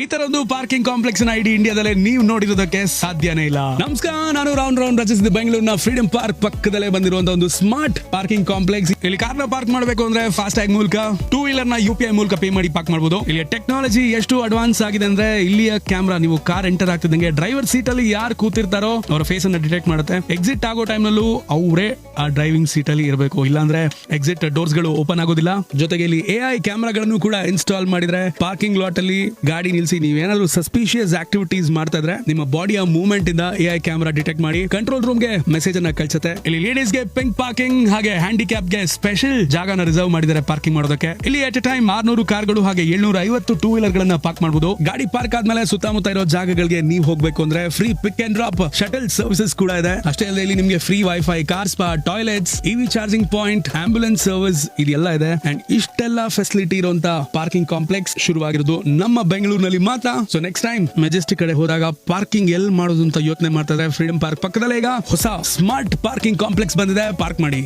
ಈ ತರದ್ದು ಪಾರ್ಕಿಂಗ್ ಕಾಂಪ್ಲೆಕ್ಸ್ನ ಇಡೀ ಇಂಡಿಯಾದಲ್ಲೇ ನೀವು ನೋಡಿರೋದಕ್ಕೆ ಸಾಧ್ಯನೇ ಇಲ್ಲ. ನಮಸ್ಕಾರ, ನಾನು ರೌಂಡ್ ರೌಂಡ್ ರಚಿಸಿದ ಬೆಂಗಳೂರಿನ ಫ್ರೀಡಂ ಪಾರ್ಕ್ ಪಕ್ಕದಲ್ಲೇ ಬಂದಿರುವಂತ ಒಂದು ಸ್ಮಾರ್ಟ್ ಪಾರ್ಕಿಂಗ್ ಕಾಂಪ್ಲೆಕ್ಸ್. ಇಲ್ಲಿ ಕಾರ್ನ ಪಾರ್ಕ್ ಮಾಡಬೇಕು ಅಂದ್ರೆ ಫಾಸ್ಟ್ ಟ್ಯಾಗ್ ಮೂಲಕ ಟೂ ವೀಲರ್ನ ಯು ಮೂಲಕ ಪೇ ಮಾಡಿ ಪಾರ್ಕ್ ಮಾಡಬಹುದು ಇಲ್ಲಿ ಟೆಕ್ನಾಲಜಿ ಎಷ್ಟು ಅಡ್ವಾನ್ಸ್ ಆಗಿದೆ ಅಂದ್ರೆ ಇಲ್ಲಿಯ ಕ್ಯಾಮ್ರಾ ನೀವು ಕಾರ್ ಎಂಟರ್ ಆಗ್ತಿದ್ದಂಗೆ ಡ್ರೈವರ್ ಸೀಟ್ ಅಲ್ಲಿ ಯಾರು ಕೂತಿರ್ತಾರೋ ಅವರ ಫೇಸ್ ಅನ್ನ ಡಿಟೆಕ್ಟ್ ಮಾಡುತ್ತೆ. ಎಕ್ಸಿಟ್ ಆಗೋ ಟೈಮ್ ನಲ್ಲೂ ಅವರೇ ಆ ಡ್ರೈವಿಂಗ್ ಸೀಟ್ ಅಲ್ಲಿ ಇರಬೇಕು. ಇಲ್ಲಾಂದ್ರೆ ಎಕ್ಸಿಟ್ ಡೋರ್ಸ್ಗಳು ಓಪನ್ ಆಗೋದಿಲ್ಲ. ಜೊತೆಗೆ ಇಲ್ಲಿ ಎ ಐ ಕ್ಯಾಮ್ರಾಗಳನ್ನು ಕೂಡ ಇನ್ಸ್ಟಾಲ್ ಮಾಡಿದ್ರೆ ಪಾರ್ಕಿಂಗ್ ಲಾಟ್ ಅಲ್ಲಿ ಗಾಡಿ ನಿಲ್ಸಿ ನೀವೇನಾದ್ರೂ ಸಸ್ಪಿಷಿಯಸ್ ಆಕ್ಟಿವಿಟೀಸ್ ಮಾಡ್ತಾ ಇದ್ರೆ ನಿಮ್ಮ ಬಾಡಿಯ ಮೂವ್ಮೆಂಟ್ ಇಂದ ಎ ಐ ಕ್ಯಾಮೆರಾ ಡಿಟೆಕ್ಟ್ ಮಾಡಿ ಕಂಟ್ರೋಲ್ ರೂಮ್ಗೆ ಮೆಸೇಜ್ ಅನ್ನ ಕಳ್ಸುತ್ತೆ. ಇಲ್ಲಿ ಲೇಡೀಸ್ಗೆ ಪಿಂಕ್ ಪಾರ್ಕಿಂಗ್ ಹಾಗೆ ಹ್ಯಾಂಡಿಕ್ಯಾಪ್ಗೆ ಸ್ಪೆಷಲ್ ಜಾಗನ ರಿಸರ್ವ್ ಮಾಡಿದ್ದಾರೆ ಪಾರ್ಕಿಂಗ್ ಮಾಡೋದಕ್ಕೆ. ಇಲ್ಲಿ ಅಟ್ ಎ ಟೈಮ್ ಆರ್ನೂರು ಕಾರ್ಗಳು ಹಾಗೆ ಏಳ್ನೂರ ಐವತ್ತು ಟೂ ವೀಲರ್ ಗಳನ್ನ ಪಾರ್ಕ್ ಮಾಡಬಹುದು ಗಾಡಿ ಪಾರ್ಕ್ ಆದ್ಮೇಲೆ ಸುತ್ತಮುತ್ತ ಇರೋ ಜಾಗಗಳಿಗೆ ನೀವು ಹೋಗ್ಬೇಕು ಅಂದ್ರೆ free pick and drop shuttle services ಕೂಡ ಇದೆ. ಅಷ್ಟೇ ಅಲ್ಲದೆ ಇಲ್ಲಿ ನಿಮಗೆ free wifi car spa toilets EV charging point ambulance service ಇದೆಲ್ಲ ಇದೆ. ಅಂಡ್ ಇಷ್ಟೆಲ್ಲ ಫೆಸಿಲಿಟಿ ಇರುವಂತಹ ಪಾರ್ಕಿಂಗ್ ಕಾಂಪ್ಲೆಕ್ಸ್ ಶುರುವಾಗಿರೋದು ನಮ್ಮ ಬೆಂಗಳೂರಿನಲ್ಲಿ. ಮಾತ್ರ. ಸೊ ನೆಕ್ಸ್ಟ್ ಟೈಮ್ ಮೆಜೆಸ್ಟಿಕ್ ಕಡೆ ಹೋದಾಗ ಪಾರ್ಕಿಂಗ್ ಎಲ್ಲಿ ಮಾಡೋದು ಅಂತ ಯೋಚನೆ ಮಾಡ್ತಾ ಇದ್ದಾರೆ. ಫ್ರೀಡಂ ಪಾರ್ಕ್ ಪಕ್ಕದಲ್ಲೇ ಈಗ ಹೊಸ ಸ್ಮಾರ್ಟ್ ಪಾರ್ಕಿಂಗ್ ಕಾಂಪ್ಲೆಕ್ಸ್ ಬಂದಿದೆ. ಪಾರ್ಕ್ ಮಾಡಿ.